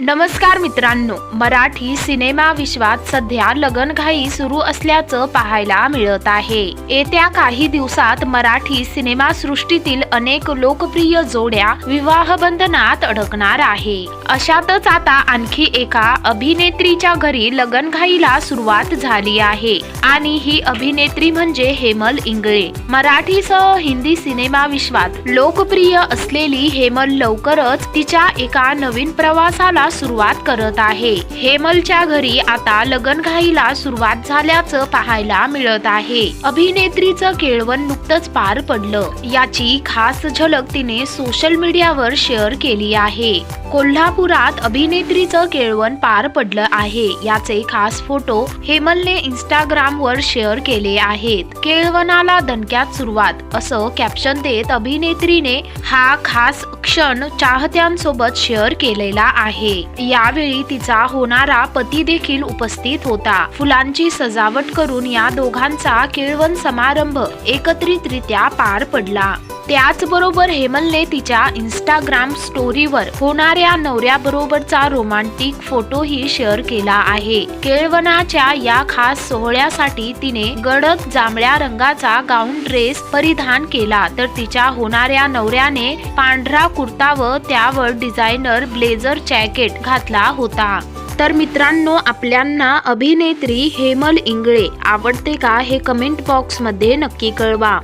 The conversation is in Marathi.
नमस्कार मित्रांनो मराठी सिनेमा विश्वात सध्या लगनघाई सुरू असल्याचं पाहायला मिळत आहे. येत्या काही दिवसात मराठी सिनेमा सृष्टीतील अनेक लोकप्रिय जोड्या विवाह बंधनात अडकणार आहे. अशातच आता आणखी एका अभिनेत्रीच्या घरी लगनघाईला सुरुवात झाली आहे आणि ही अभिनेत्री म्हणजे हेमल इंगळे. मराठीसह हिंदी सिनेमा विश्वात लोकप्रिय असलेली हेमल लवकरच तिच्या एका नवीन प्रवासाला सुरुवात करत आहे. हेमलच्या घरी आता लगनघाईला सुरुवात झाल्याचं पाहायला मिळत आहे. अभिनेत्रीचं केळवण नुकतंच पार पडलं. याची खास झलक तिने सोशल मीडियावर शेअर केली आहे. कोल्हापुरात अभिनेत्रीचं केळवण पार पडलं आहे. याचे खास फोटो हेमलने इंस्टाग्राम वर शेअर केले आहेत. केळवणाला दणक्यात सुरुवात असं कॅप्शन देत अभिनेत्रीने हा खास क्षण चाहत्यांसोबत शेअर केलेला आहे. यावेळी तिचा होणारा पती देखील उपस्थित होता. फुलांची सजावट करून या दोघांचा केळवण समारंभ एकत्रितरित्या पार पडला. त्याचबरोबर हेमलने तिच्या इंस्टाग्राम स्टोरीवर होणाऱ्या नवऱ्याबरोबरचा रोमांटिक फोटोही शेअर केला आहे. केळवनाच्या या खास सोहळ्यासाठी तिने गडद जांभळ्या रंगाचा गाऊन ड्रेस परिधान केला. तर तिच्या होणाऱ्या नवऱ्याने पांढरा कुर्ता व त्यावर डिझायनर ब्लेझर जॅकेट घातला होता. तर मित्रांनो आपल्यांना अभिनेत्री हेमल इंगळे आवडते का हे कमेंट बॉक्समध्ये नक्की कळवा.